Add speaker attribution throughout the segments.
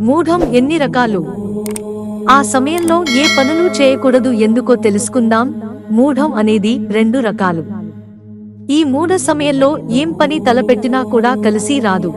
Speaker 1: మూఢం ఎన్ని రకాలు? ఆ సమయంలో ఏ పనులు చేయకూడదు ఎందుకో తెలుసుకుందాం. మూఢం అనేది రెండు రకాలు. ఈ మూఢ సమయంలో ఏం పని తలపెట్టినా కూడా కలిసి రాదు.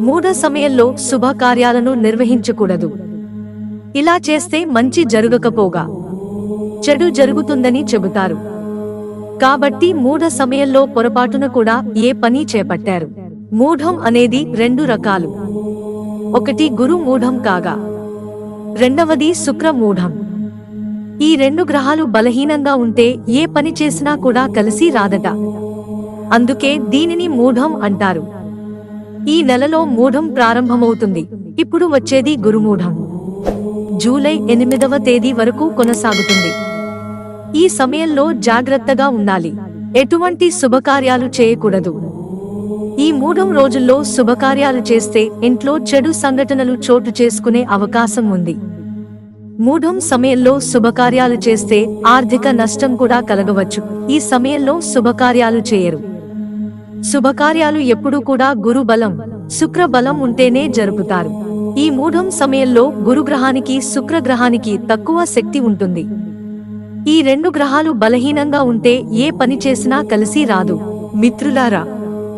Speaker 1: మూఢ సమయంలో శుభకార్యాలను నిర్వహించకూడదు. ఇలా చేస్తే మంచి జరగకపోగా. చెడు జరుగుతుందని చెబుతారు. కాబట్టి మూఢ సమయంలో పొరపాటున కూడా ఏ పని చేపట్టారు? మూఢం అనేది రెండు రకాలు. ఒకటి గురు మూఢం కాగా రెండవది శుక్ర మూఢం ఈ రెండు గ్రహాలు బలహీనంగా ఉంటే ఏ పని చేసినా కూడా కలిసి రాదట. అందుకే దీనిని మూఢం అంటారు. ఈ నెలలో మూఢం ప్రారంభమవుతుంది. ఇప్పుడు వచ్చేది గురుమూఢం. జూలై ఎనిమిదవ తేదీ వరకు కొనసాగుతుంది. ఈ సమయంలో జాగ్రత్తగా ఉండాలి. ఎటువంటి శుభకార్యాలు చేయకూడదు. ఈ మూఢం రోజుల్లో శుభకార్యాలు చేస్తే ఇంట్లో చెడు సంఘటనలు చోటు చేసుకునే అవకాశం ఉంది. మూఢం సమయంలో శుభకార్యాలు చేస్తే ఆర్థిక నష్టం కూడా కలగవచ్చు. ఈ సమయంలో శుభకార్యాలు చేయరు. శుభకార్యాలు ఎప్పుడూ కూడా గురు బలం శుక్ర బలం ఉంటేనే జరుపుతారు. ఈ మూఢం సమయంలో గురుగ్రహానికి శుక్రగ్రహానికి తక్కువ శక్తి ఉంటుంది. ఈ రెండు గ్రహాలు బలహీనంగా ఉంటే ఏ పని చేసినా కలిసి రాదు.
Speaker 2: మిత్రులారా